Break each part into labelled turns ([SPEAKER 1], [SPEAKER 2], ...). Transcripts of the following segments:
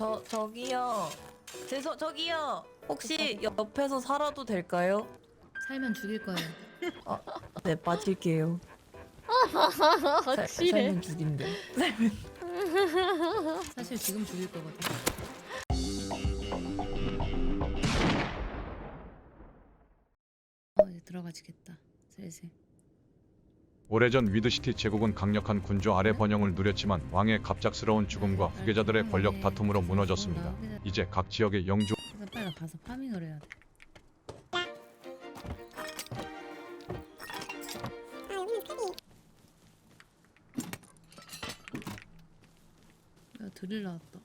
[SPEAKER 1] 저 저기요. 죄송 저기요. 혹시 옆에서 살아도 될까요?
[SPEAKER 2] 살면 죽일 거예요.
[SPEAKER 1] 네 빠질게요. 살-
[SPEAKER 3] 확실해.
[SPEAKER 1] 살면 죽인대. 살면
[SPEAKER 2] 사실 지금 죽일 거거든. 어 이제 들어가지겠다. 슬슬.
[SPEAKER 4] 오래전 위드시티 제국은 강력한 군주 아래 번영을 누렸지만 왕의 갑작스러운 죽음과 후계자들의 권력 다툼으로 무너졌습니다. 이제 각 지역의 영주
[SPEAKER 2] 그래서 빨리 가서 파밍을 해야 돼. 야 드릴 나왔다.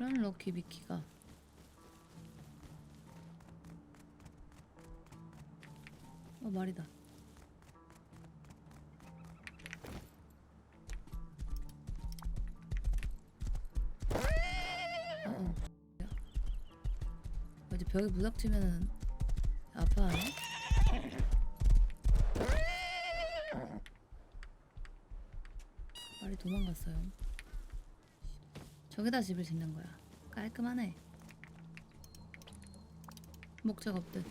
[SPEAKER 2] 이런 럭키 미키가 말이다. 어, 어. 벽에 부닥치면은 아파하네? 말이 도망갔어요. 저기다 집을 짓는 거야. 깔끔하네. 목적 없듯.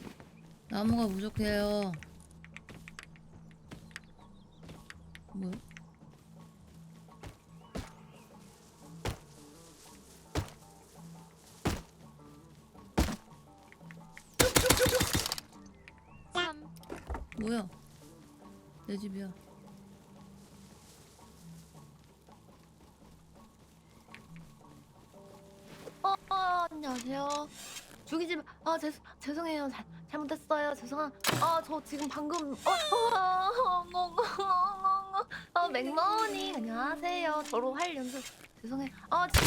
[SPEAKER 2] 나무가 부족해요. 뭐야? 뭐야? 내 집이야.
[SPEAKER 3] 어, 어, 안녕하세요. 죽이지 마. 아, 죄, 죄송해요. 잘, 잘못했어요. 죄송한. 아, 저 지금 방금. 어, 어, 어, 어, 어, 어, 어, 어, 맥머니. 안녕하세요. 저로 할 연습. 죄송해요. 아, 지-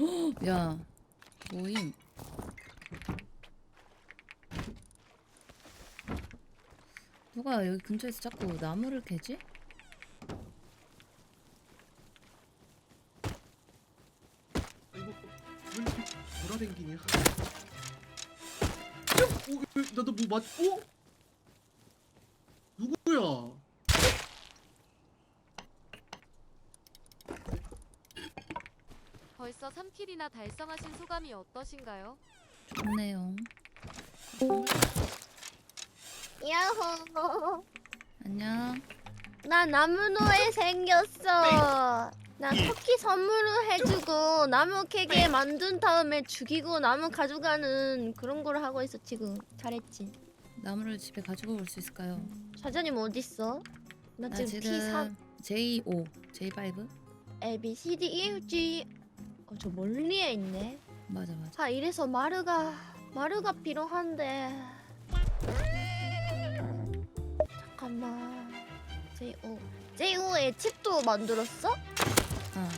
[SPEAKER 3] 아.
[SPEAKER 2] 야, 모임. 누가 여기 근처에서 자꾸 나무를 캐지?
[SPEAKER 5] 어, 왜, 나도 뭐 맞? 어? 누구야?
[SPEAKER 6] 벌써 3킬이나 달성하신 소감이 어떠신가요?
[SPEAKER 2] 좋네요.
[SPEAKER 3] 야호.
[SPEAKER 2] 안녕.
[SPEAKER 3] 나 나무노예 생겼어. 나 토끼 선물로 해주고 나무 캐게 만든 다음에 죽이고 나무 가져가는 그런 걸 하고 있어 지금. 잘했지.
[SPEAKER 2] 나무를 집에 가지고 올 수 있을까요?
[SPEAKER 3] 사장님 어디 있어? 나
[SPEAKER 2] 나
[SPEAKER 3] 지금
[SPEAKER 2] 지금
[SPEAKER 3] P3,
[SPEAKER 2] J5, J5?
[SPEAKER 3] A, B, C, D, E, F, G. 어, 저 멀리에 있네.
[SPEAKER 2] 맞아 맞아.
[SPEAKER 3] 아 이래서 마르가 마르가 필요한데. 잠깐만. J5 J5에 칩도 만들었어?
[SPEAKER 2] 아,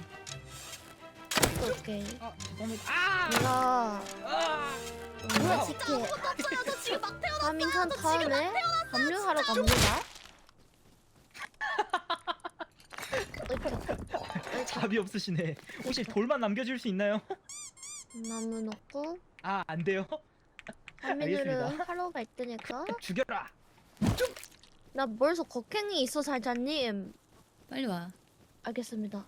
[SPEAKER 3] 오케이.
[SPEAKER 7] 아 죄송합니다. 아! 아!
[SPEAKER 3] 뭐야 치킨. 파밍한 다음에 합류하러 갑니다.
[SPEAKER 7] 답이 없으시네. 혹시 돌만 남겨줄 수 있나요?
[SPEAKER 3] 나무 넣고
[SPEAKER 7] 아 안 돼요? 알겠습니다.
[SPEAKER 3] 하러 갈 테니까.
[SPEAKER 7] 죽여라.
[SPEAKER 3] 나 벌써 곡괭이 있어 살자님.
[SPEAKER 2] 빨리 와.
[SPEAKER 3] 알겠습니다.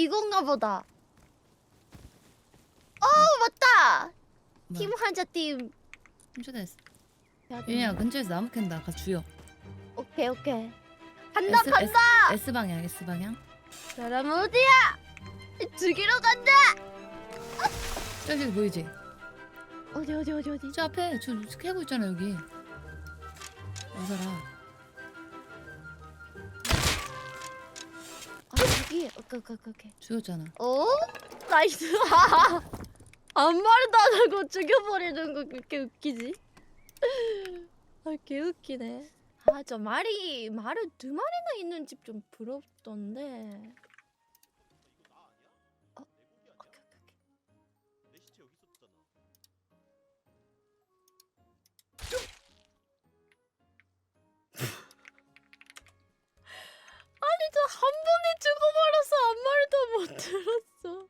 [SPEAKER 3] 어 이건가 보다. 어 맞다. 팀 하자 팀.
[SPEAKER 2] 훔쳐냈어. 윤희야 근처에서 나무 캔다. 가서 주여.
[SPEAKER 3] 오케이 오케이. 간다
[SPEAKER 2] S,
[SPEAKER 3] 간다.
[SPEAKER 2] S, S 방향, S 방향.
[SPEAKER 3] 사람 어디야? 죽이러 간다.
[SPEAKER 2] 저기 저기 보이지?
[SPEAKER 3] 어디 어디 어디 어디.
[SPEAKER 2] 저 앞에 저 캐고 있잖아 여기. 어서라.
[SPEAKER 3] 여기 오케이 오케이 오케이, 오케이.
[SPEAKER 2] 죽였잖아.
[SPEAKER 3] 어? 나이스. 아무 말도 안 하고 죽여버리는 거 그렇게 웃기지? 아, 개 웃기네. 아, 저 말이 말을 두 마리나 있는 집 좀 부럽던데.
[SPEAKER 8] 한 번에 죽어버려서 아무 말도 못 들었어.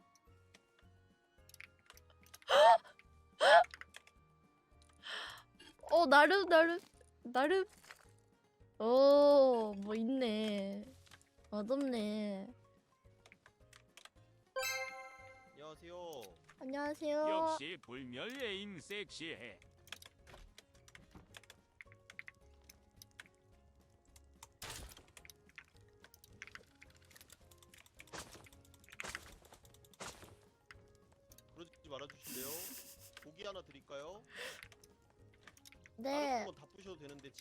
[SPEAKER 8] 어 나름 나름 나름 어뭐 있네 맛없네
[SPEAKER 5] 안녕하세요.
[SPEAKER 3] 안녕하세요.
[SPEAKER 9] 역시 불멸 에임 섹시해.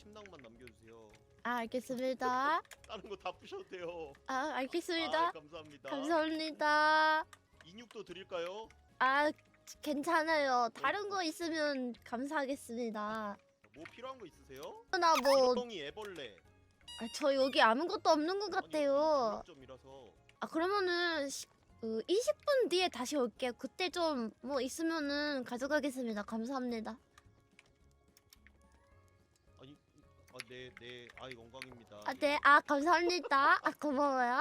[SPEAKER 5] 침낭만 남겨주세요.
[SPEAKER 3] 아 알겠습니다.
[SPEAKER 5] 다른 거 다 부셔도 돼요.
[SPEAKER 3] 아 알겠습니다.
[SPEAKER 5] 아, 감사합니다.
[SPEAKER 3] 감사합니다.
[SPEAKER 5] 인육도 드릴까요?
[SPEAKER 3] 아 괜찮아요. 다른 거 있으면 감사하겠습니다.
[SPEAKER 5] 뭐 필요한 거 있으세요?
[SPEAKER 3] 나뭐
[SPEAKER 5] 덩이 애벌레.
[SPEAKER 3] 아, 저 여기 아무것도 없는 것 같아요.
[SPEAKER 5] 점이라서
[SPEAKER 3] 아 그러면은 시, 그 20분 뒤에 다시 올게요. 그때 좀 뭐 있으면은 가져가겠습니다. 감사합니다.
[SPEAKER 5] 네 네. 아이 영광입니다.
[SPEAKER 3] 아 네, 아 감사합니다. 아 고마워요.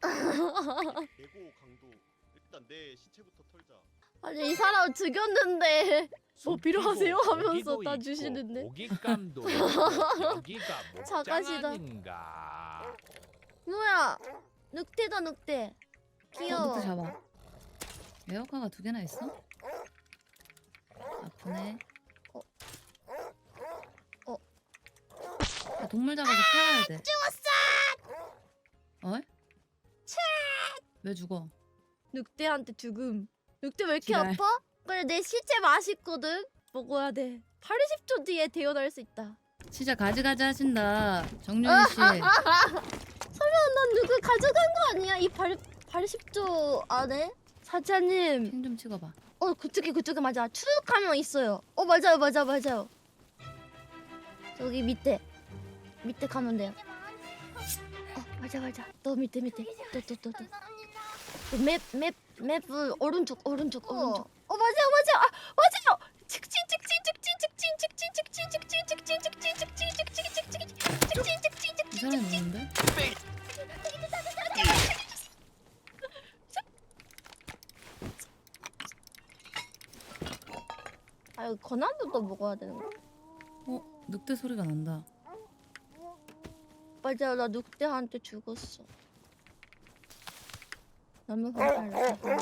[SPEAKER 5] 대고 강도 일단 내 시체부터 털자.
[SPEAKER 3] 아니 이 사람 죽였는데 뭐 필요하세요 하면서 다 주시는데.
[SPEAKER 9] 있고 여기가. 아닌가.
[SPEAKER 3] 뭐야? 늑대다 늑대.
[SPEAKER 2] 어,
[SPEAKER 3] 귀여워.
[SPEAKER 2] 늑대 잡아. 에어카가 두 개나 있어? 아프네. 야, 동물 잡아서 태워야 돼. 죽었어. 어? 왜 죽어?
[SPEAKER 3] 늑대한테 죽음. 늑대 왜 이렇게
[SPEAKER 2] 지랄.
[SPEAKER 3] 아파? 그래 내 시체 맛있거든. 먹어야 돼. 80초 뒤에 태어날 수 있다.
[SPEAKER 2] 진짜 가지가지 하신다. 정윤희 씨.
[SPEAKER 3] 설마 난 누구 가져간 거 아니야? 이 80초 안에? 사장님.
[SPEAKER 2] 핑좀 찍어봐.
[SPEAKER 3] 어 그쪽에 그쪽에 맞아. 추적하면 있어요. 어 맞아요 맞아 맞아요. 저기 밑에 밑에 가면 돼요. 어 맞아 맞아. 너 밑에 밑에. 또 또 또 또. 맵맵 맵은 오른쪽 오른쪽 오른쪽. 어 맞아요 맞아요 아 맞아요. 직진 직진 직진 직진 직진 직진 직진 직진 직진 직진 직진 직진 직진 직진
[SPEAKER 2] 이 사람이 누군데?
[SPEAKER 3] 아 이거 권한도도 먹어야 되는 거?
[SPEAKER 2] 어? 늑대 소리가 난다.
[SPEAKER 3] 맞아 나 늑대한테 죽었어 너무 화살났어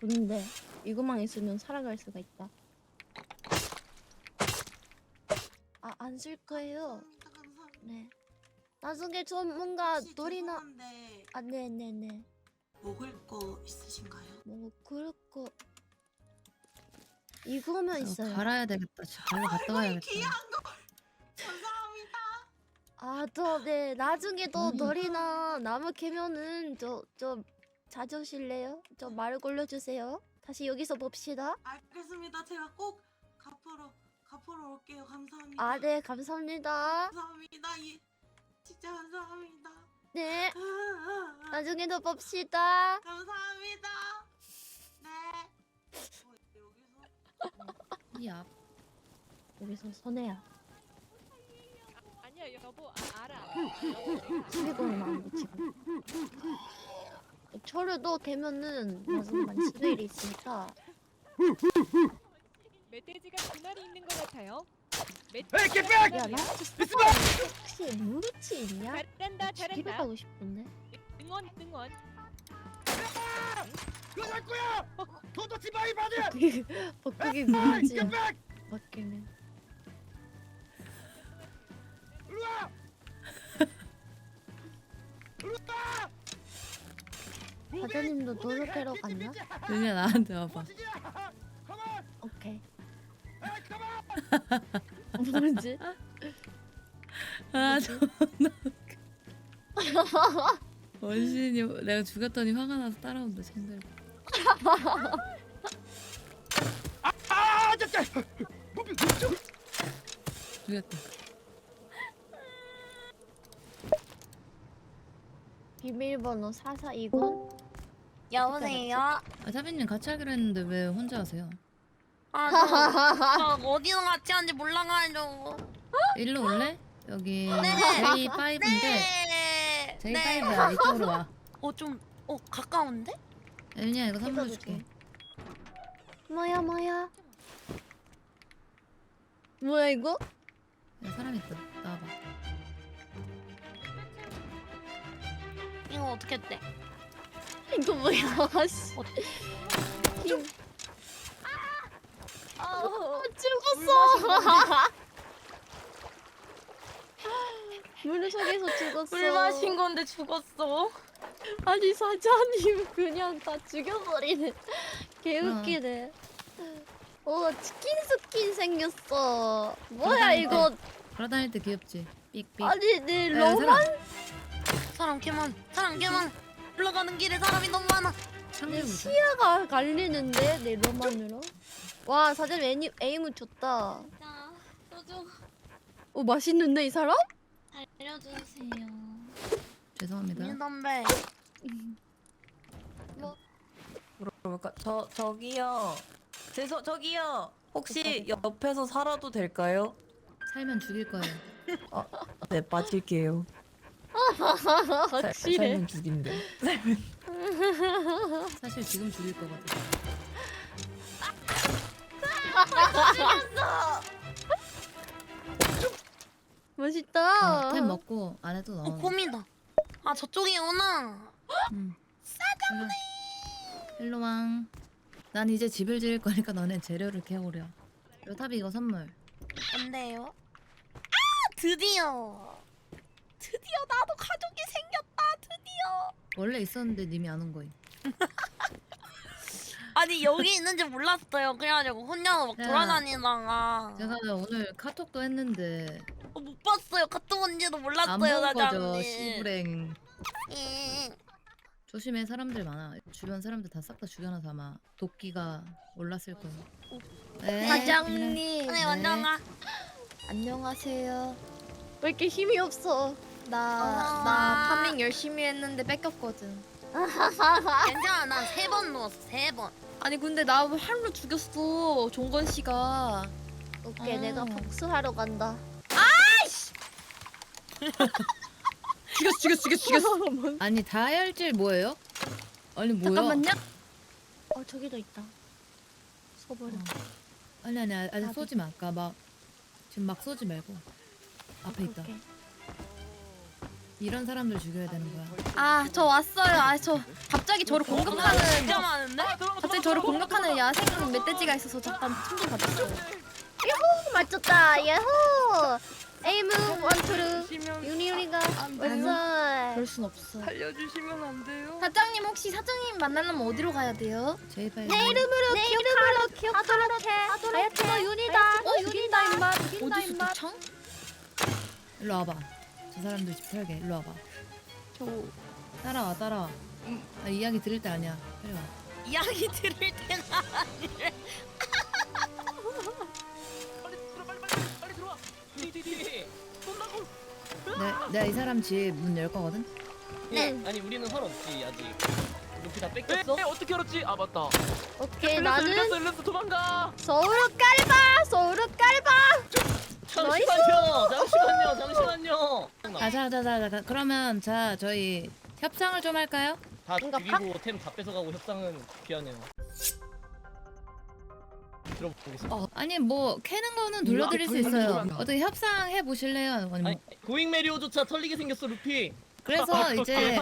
[SPEAKER 3] 근데 이것만 있으면 살아갈 수가 있다 아 안 쓸 거예요 네 나중에 좀 뭔가 놀이나 아 네네네
[SPEAKER 10] 먹을 거 있으신가요?
[SPEAKER 3] 먹을 거 이거면
[SPEAKER 2] 이거
[SPEAKER 3] 있어요
[SPEAKER 2] 갈아야 되겠다. 갈러 갔다 와야겠다.
[SPEAKER 10] 감사합니다.
[SPEAKER 3] 아, 또, 네, 나중에 또. 놀이나 나무 캐면은 저, 저, 자주 오실래요? 저말 걸려주세요. 다시 여기서 봅시다.
[SPEAKER 10] 알겠습니다. 제가 꼭 갚으러 갚으러 올게요. 감사합니다.
[SPEAKER 3] 아, 네, 감사합니다.
[SPEAKER 10] 감사합니다. 예. 진짜 감사합니다.
[SPEAKER 3] 네,
[SPEAKER 10] 아, 아, 아.
[SPEAKER 3] 나중에 또 봅시다.
[SPEAKER 10] 감사합니다. 네. 어, 여기서
[SPEAKER 2] 이 앞.
[SPEAKER 3] 여기서 선혜야.
[SPEAKER 6] 알아 여보 아, 알아.
[SPEAKER 3] 수리공이 많이 지금. 철에도 되면은 마지막 집에 일이 있으니까
[SPEAKER 6] 멧돼지가 두 마리 있는 것 같아요.
[SPEAKER 3] 에이, get 야 나한테 혹시 물리치 있냐?
[SPEAKER 6] 잘한다 잘한다.
[SPEAKER 3] 가고 싶은데.
[SPEAKER 6] 응원 응원.
[SPEAKER 3] 그거 할 거야! 돈 넣지 마, 이 바지! 그게- 뭐 누르지 get back! 사장님도 노루 캐러 갔나?
[SPEAKER 2] 윤희야 나한테 와봐.
[SPEAKER 3] 오케이. 뭐지?
[SPEAKER 2] 아 존나 웃겨. 원신이 내가 죽였더니 화가 나서 따라온다 쟤들.
[SPEAKER 7] 아 진짜.
[SPEAKER 2] 죽였다.
[SPEAKER 3] 비밀번호 4420?
[SPEAKER 1] 여보세요?
[SPEAKER 2] 아 사빈님 같이 하기로 했는데 왜 혼자 하세요?
[SPEAKER 1] 아, 저, 저 어디서 같이 하는지 몰라가지고.
[SPEAKER 2] 일로 올래? 여기
[SPEAKER 3] 네.
[SPEAKER 2] J5인데 J5야 이쪽으로 와
[SPEAKER 3] 어 좀 어 가까운데?
[SPEAKER 2] 엘니야 이거 선물 줄게
[SPEAKER 8] 뭐야 뭐야?
[SPEAKER 3] 뭐야 이거?
[SPEAKER 2] 야, 사람 있다 나와봐
[SPEAKER 3] 이거 어떻게 돼?
[SPEAKER 8] 이거 뭐야? 씨.
[SPEAKER 3] 좀
[SPEAKER 8] 아,
[SPEAKER 3] 죽었어. 물 속에서 죽었어.
[SPEAKER 8] 물 마신 건데 죽었어.
[SPEAKER 3] 아니 사장님 그냥 다 죽여버리네. 개웃기네. 어 치킨 스킨 생겼어. 뭐야 이거?
[SPEAKER 2] 걸어다닐 때 귀엽지 삑삑
[SPEAKER 3] 아니 내
[SPEAKER 2] 야,
[SPEAKER 3] 로만
[SPEAKER 2] 사람
[SPEAKER 3] 사람 개만 사람 개만 올라가는 길에 사람이 너무 많아. 내 시야가 갈리는데 내 로만으로. 와 사장님 에임 에임은 좋다.
[SPEAKER 8] 자, 소주
[SPEAKER 3] 어 맛있는데 이 사람?
[SPEAKER 8] 알려주세요.
[SPEAKER 2] 죄송합니다
[SPEAKER 3] 담배.
[SPEAKER 1] 그러니까 저 저기요. 죄송 저기요. 혹시 옆에서 살아도 될까요?
[SPEAKER 2] 살면 죽일 거예요
[SPEAKER 1] 네 빠질게요. 살-
[SPEAKER 3] 확실해.
[SPEAKER 1] 살면 죽인대.
[SPEAKER 2] 사실 지금 죽일 거거든
[SPEAKER 3] 맛있다.
[SPEAKER 2] 어, 템 먹고 안에 또 넣어
[SPEAKER 3] 곰이다. 아 저쪽이구나.
[SPEAKER 2] 응. 사장님 일로 왕. 난 이제 집을 지을 거니까 너네 재료를 캐오려. 요탑이 이거 선물.
[SPEAKER 3] 안돼요. 아 드디어. 드디어 나도 가족이 생겼다. 드디어.
[SPEAKER 2] 원래 있었는데 님이 안 온 거임.
[SPEAKER 3] 아니 여기 있는지 몰랐어요. 그래가지고 혼자 막
[SPEAKER 2] 야.
[SPEAKER 3] 돌아다니다가
[SPEAKER 2] 제가 오늘 카톡도 했는데
[SPEAKER 3] 어, 못 봤어요. 카톡 온지도
[SPEAKER 2] 안
[SPEAKER 3] 몰랐어요,
[SPEAKER 2] 본 거죠.
[SPEAKER 3] 사장님.
[SPEAKER 2] 씨부랭.
[SPEAKER 3] 응.
[SPEAKER 2] 조심해 사람들 많아. 주변 사람들 다 싹 다 죽여놔서 아마 도끼가 올랐을 거예요. 네.
[SPEAKER 3] 사장님.
[SPEAKER 2] 네.
[SPEAKER 3] 네, 완전아.
[SPEAKER 8] 안녕하세요.
[SPEAKER 3] 왜 이렇게 힘이 없어?
[SPEAKER 8] 나. 나 파밍 열심히 했는데 뺏겼거든.
[SPEAKER 3] 괜찮아. 나세번 누웠어. 세 번.
[SPEAKER 8] 아니 근데 나 활로 죽였어. 종건 씨가.
[SPEAKER 3] 오케이,
[SPEAKER 8] 아.
[SPEAKER 3] 내가 복수하러 간다.
[SPEAKER 8] 죽였어, 죽였어, 죽였어, 죽였어.
[SPEAKER 2] 아니 다혈질 뭐예요? 아니 뭐야?
[SPEAKER 8] 잠깐만요. 어 저기도 있다. 서버려.
[SPEAKER 2] 아니 아니 아직. 쏘지 마. 아까 막 지금 막 쏘지 말고 앞에 있다.
[SPEAKER 8] 오케이.
[SPEAKER 2] 이런 사람들 죽여야 되는 거야.
[SPEAKER 8] 아, 저 왔어요. 아, 저 갑자기 저를 공격하는
[SPEAKER 3] 진짜 많은데?
[SPEAKER 8] 갑자기 저를 공격하는 야생 멧돼지가 있어서 잠깐 충전 받았어요.
[SPEAKER 3] 맞췄다. 예호. 에이무 원투루. 유니유니가.
[SPEAKER 8] 그럴 순 없어.
[SPEAKER 11] 알려주시면 안 돼요?
[SPEAKER 8] 사장님 혹시 사장님 만나려면 어디로 가야 돼요?
[SPEAKER 2] 제이파이
[SPEAKER 3] 내 이름으로 기억하러 기억하도록 해. 하야트너 윤이다.
[SPEAKER 8] 어,
[SPEAKER 3] 죽인다 임마.
[SPEAKER 8] 어디서 도창?
[SPEAKER 2] 일로 와봐. 저 사람들 집 털게. 일로 와봐.
[SPEAKER 8] 저
[SPEAKER 2] 따라와 따라와. 아, 이야기 들을 때 아니야. 빨리 와.
[SPEAKER 3] 이야기 들을 때는 아니래.
[SPEAKER 9] 빨리 들어 빨리 빨리 빨리 들어와. 디디디. 쏜다고.
[SPEAKER 2] 내, 내가 이 사람 집 문 열 거거든.
[SPEAKER 3] 네.
[SPEAKER 7] 아니 우리는 활 없지 아직. 루피 다 뺏겼어?
[SPEAKER 9] 에 어떻게 알았지? 아 맞다.
[SPEAKER 3] 오케이
[SPEAKER 9] 일렀어
[SPEAKER 3] 나는
[SPEAKER 9] 일렀어 일렀어 도망가.
[SPEAKER 3] 서울로 깔봐. 서울로 깔봐.
[SPEAKER 7] 잠시만요. 잠시만요. 잠시만요.
[SPEAKER 2] 아, 자, 자, 자, 자. 그러면 자, 저희 협상을 좀 할까요?
[SPEAKER 7] 다
[SPEAKER 3] 뭔가
[SPEAKER 7] 죽이고 템 다 뺏어가고 협상은 귀하네요. 들어보겠습니다.
[SPEAKER 2] 어, 아니 뭐 캐는 거는
[SPEAKER 9] 이거
[SPEAKER 2] 돌려드릴 수
[SPEAKER 9] 돌려드리면
[SPEAKER 2] 있어요. 어떻게 협상해 보실래요? 아니 뭐.
[SPEAKER 7] 아니 고잉 메리오조차 털리게 생겼어 루피.
[SPEAKER 2] 그래서 이제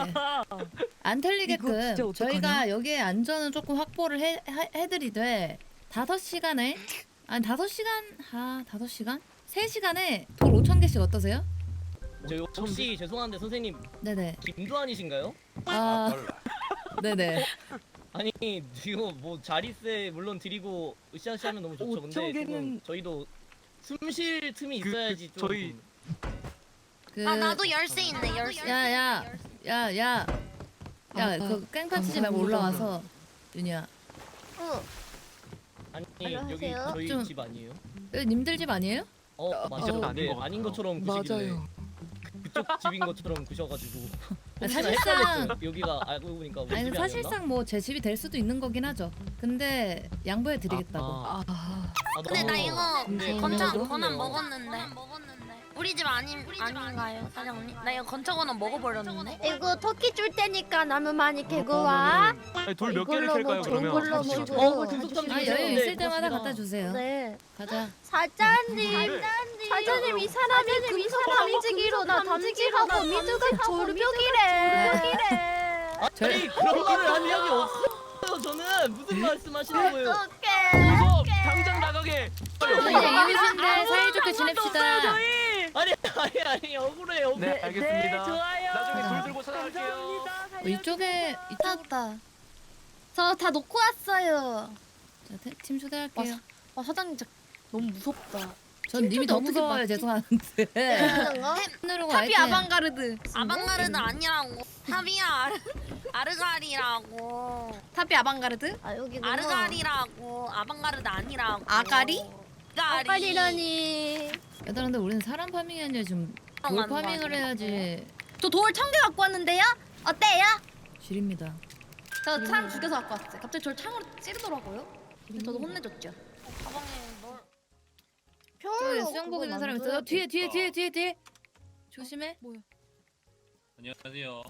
[SPEAKER 2] 안
[SPEAKER 1] 이거
[SPEAKER 2] 털리게끔
[SPEAKER 1] 어떡하냐?
[SPEAKER 2] 저희가 여기에 안전은 조금 확보를 해, 해 해드리되 다섯 시간에 아니 다섯 시간 아 다섯 시간 세 시간에 돌 5천 개씩 어떠세요?
[SPEAKER 7] 저 혹시 죄송한데 선생님
[SPEAKER 2] 네네
[SPEAKER 7] 김두한이신가요?
[SPEAKER 2] 아 네네
[SPEAKER 7] 아니 이거 뭐 자리세 물론 드리고 으쌰으쌰하면 너무 좋죠. 근데
[SPEAKER 1] 5천 개는-
[SPEAKER 7] 조금 저희도 숨 쉴 틈이 있어야지 좀.
[SPEAKER 9] 저희-
[SPEAKER 2] 그
[SPEAKER 3] 아 나도 열쇠 있네. 열쇠.
[SPEAKER 2] 야야 야야
[SPEAKER 1] 아,
[SPEAKER 2] 야그 깽판 치지 말고 올라와서 윤희야
[SPEAKER 3] 응.
[SPEAKER 7] 아니
[SPEAKER 3] 안녕하세요.
[SPEAKER 7] 여기 저희
[SPEAKER 2] 좀-
[SPEAKER 7] 집 아니에요?
[SPEAKER 2] 여기 님들 집 아니에요?
[SPEAKER 7] 어 맞아요.
[SPEAKER 9] 어, 아닌
[SPEAKER 7] 네,
[SPEAKER 9] 것
[SPEAKER 7] 아닌. 것처럼 구시길래
[SPEAKER 1] 맞아요.
[SPEAKER 7] 그쪽 집인 것처럼 구셔가지고
[SPEAKER 2] 아,
[SPEAKER 7] 혹시나
[SPEAKER 2] 사실상
[SPEAKER 7] 헷갈렸어요. 여기가 알고 보니까 우리
[SPEAKER 2] 아니
[SPEAKER 7] 집이
[SPEAKER 2] 사실상 뭐 제 집이 될 수도 있는 거긴 하죠. 근데 양보해 드리겠다고.
[SPEAKER 7] 아,
[SPEAKER 1] 아,
[SPEAKER 7] 아,
[SPEAKER 3] 근데
[SPEAKER 7] 너무-
[SPEAKER 3] 나 이거
[SPEAKER 7] 근데
[SPEAKER 3] 권한
[SPEAKER 7] 좋네요.
[SPEAKER 3] 먹었는데. 우리
[SPEAKER 12] 우리 집 아닌 아닌가요, 사장님? 나 이거 건차고는 먹어버렸는데.
[SPEAKER 8] 이거 터키 줄 테니까 나무 많이 캐고 와.
[SPEAKER 9] 돌 몇 개를
[SPEAKER 8] 이걸로 뭐
[SPEAKER 9] 캘까요
[SPEAKER 8] 좋은
[SPEAKER 9] 그러면?
[SPEAKER 8] 걸로 뭐
[SPEAKER 7] 어,
[SPEAKER 8] 거
[SPEAKER 7] 금속
[SPEAKER 8] 가지고
[SPEAKER 2] 아 여유
[SPEAKER 7] 네,
[SPEAKER 2] 있을 때마다. 갖다 주세요.
[SPEAKER 8] 네.
[SPEAKER 2] 가자.
[SPEAKER 8] 사장님, 사장님 이 사람이 금속 탐지기로 나 탐지하고 미드가 졸벽이래.
[SPEAKER 7] 아니 그런 말을 한 적이 없어요. 저는 무슨 말씀하시는 거예요?
[SPEAKER 8] 어떡해.
[SPEAKER 9] 당장 나가게.
[SPEAKER 2] 그냥 이웃인데 사이좋게 지냅시다.
[SPEAKER 7] 아니 아니 아니 억울해 억울해.
[SPEAKER 9] 네 알겠습니다.
[SPEAKER 6] 좋아요.
[SPEAKER 9] 나중에
[SPEAKER 2] 아.
[SPEAKER 9] 돌 들고 찾아갈게요.
[SPEAKER 2] 어, 이쪽에 이쪽
[SPEAKER 8] 찾았다. 저 다 놓고 왔어요.
[SPEAKER 2] 자, 태- 팀 초대할게요.
[SPEAKER 8] 아 사장님 진짜 너무 무섭다.
[SPEAKER 2] 전 님이 더
[SPEAKER 8] 어떻게
[SPEAKER 2] 무서워요. 죄송한데.
[SPEAKER 8] 탑이
[SPEAKER 2] 아이템.
[SPEAKER 8] 아방가르드.
[SPEAKER 12] 아방가르드 아니라고. 탑이야 아르 아르가리라고.
[SPEAKER 8] 탑이 아방가르드? 아 여기구나.
[SPEAKER 12] 아르가리라고. 아방가르드 아니라고.
[SPEAKER 8] 아가리?
[SPEAKER 12] 아가리.
[SPEAKER 8] 아가리라니.
[SPEAKER 2] 얘들아 근데 우리는 사람 파밍이 아니라 좀돌 파밍을. 해야지.
[SPEAKER 8] 저 돌 천 개 갖고 왔는데요? 어때요?
[SPEAKER 2] 줄입니다.
[SPEAKER 8] 저 창 죽여서 갖고 왔어요. 갑자기 저를 창으로 찌르더라고요. 저도 혼내줬죠.
[SPEAKER 12] 가방에 뭘?
[SPEAKER 2] 저기 수영복 입는 사람 있어요. 뒤에 뒤에 뒤에 뒤에 뒤에. 조심해.
[SPEAKER 9] 안녕하세요.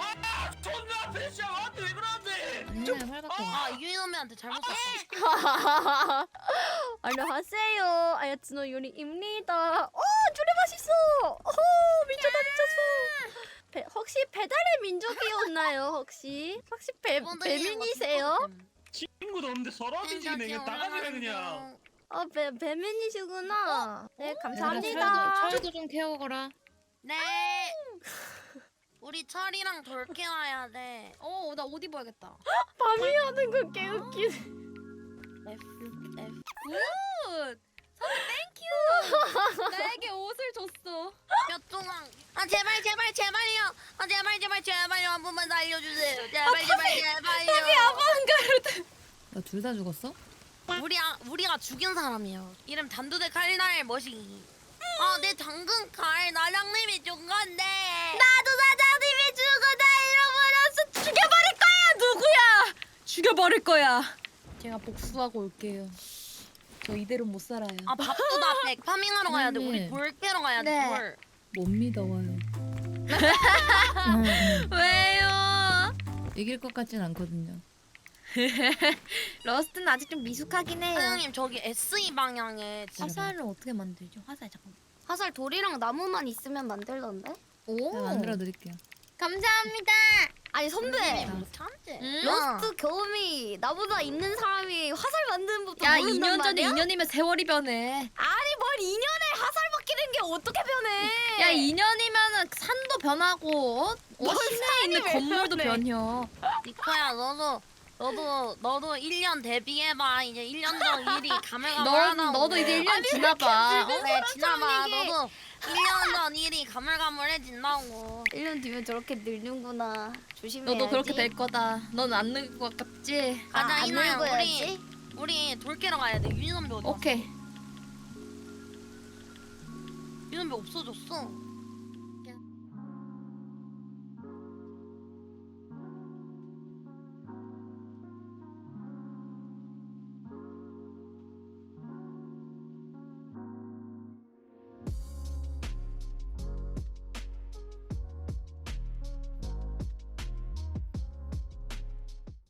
[SPEAKER 9] 아 존나 패시 안돼 왜 그러는데?
[SPEAKER 2] 그냥 활 갖고 와.
[SPEAKER 12] 아 유인호미한테 잘못 샀어.
[SPEAKER 8] 안녕하세요. 아야츠노 요리입니다. 오, 주례 맛있어. 오, 미쳤다 미쳤어. 배, 혹시 배달의 민족이었나요? 혹시 혹시 배 배민이세요?
[SPEAKER 9] 친구도 없는데 서랍이지 그냥 나가면 그냥.
[SPEAKER 8] 어, 배 배민이시구나. 네,
[SPEAKER 2] 얘들아,
[SPEAKER 8] 감사합니다.
[SPEAKER 2] 철도, 철도 좀 캐오거라.
[SPEAKER 12] 네. 우리 철이랑 돌 캐 와야 돼.
[SPEAKER 8] 어, 나 옷 입어야겠다. 밤이 하는 거 개웃기네.
[SPEAKER 12] F F.
[SPEAKER 8] 굿. 선배 땡큐. 나에게 옷을 줬어.
[SPEAKER 12] 몇 조각. 아 제발 제발 제발요. 아 제발 제발 제발요 한 번만 살려주세요. 제발 제발 제발요.
[SPEAKER 2] 나 둘 다 죽었어?
[SPEAKER 12] 우리 아, 우리가 죽인 사람이에요. 이름 단두대 칼날 머시기. 아, 내 당근 칼 나장님이 준 건데.
[SPEAKER 8] 나도 사장 죽여버릴 거야. 제가 복수하고 올게요. 저 이대로 못 살아요.
[SPEAKER 12] 아, 밥도 다 백. 파밍하러 가야 돼. 우리
[SPEAKER 2] 네.
[SPEAKER 12] 돌 캐러 가야 돼.
[SPEAKER 8] 네.
[SPEAKER 12] 돌.
[SPEAKER 2] 못 믿어요.
[SPEAKER 8] 왜요?
[SPEAKER 2] 이길 것 같진 않거든요.
[SPEAKER 8] 러스트는 아직 좀 미숙하긴 해요.
[SPEAKER 12] 사장님 저기 SE 방향에
[SPEAKER 8] 화살을 어떻게 만들죠? 화살 잠깐. 화살 돌이랑 나무만 있으면 만들던데? 오.
[SPEAKER 2] 제가 만들어 드릴게요.
[SPEAKER 8] 감사합니다. 아니 선배.
[SPEAKER 12] 뭐 참지.
[SPEAKER 8] 러스트 경험이 나보다 있는 사람이 화살 만드는 법도
[SPEAKER 3] 야
[SPEAKER 8] 모른단
[SPEAKER 3] 2년 전에
[SPEAKER 8] 말이야?
[SPEAKER 3] 2년이면 세월이 변해.
[SPEAKER 8] 아니 뭘 2년에 화살 바뀌는 게 어떻게 변해?
[SPEAKER 3] 야 2년이면은 산도 변하고 어? 어, 시내에 있는 건물도 변혀.
[SPEAKER 12] 니코야 너도 너도 너도 1년 대비해봐. 이제 1년 전 일이
[SPEAKER 3] 넌
[SPEAKER 12] 가물가물하다고.
[SPEAKER 3] 너도 이제 1년 지나봐. 어?
[SPEAKER 12] 그래 지나봐. 너도 1년 전 일이 가물가물해진다고.
[SPEAKER 8] 1년 뒤면 저렇게 늙는구나. 조심해야지.
[SPEAKER 3] 너도 그렇게 될 거다. 넌 안 늙을 것 같지?
[SPEAKER 8] 아,
[SPEAKER 12] 가자
[SPEAKER 8] 안
[SPEAKER 12] 이나야 우리
[SPEAKER 8] 늙어야지.
[SPEAKER 12] 우리 돌캐러 가야 돼. 유니선배 어디
[SPEAKER 3] 오케이.
[SPEAKER 12] 갔어? 유니선배 없어졌어.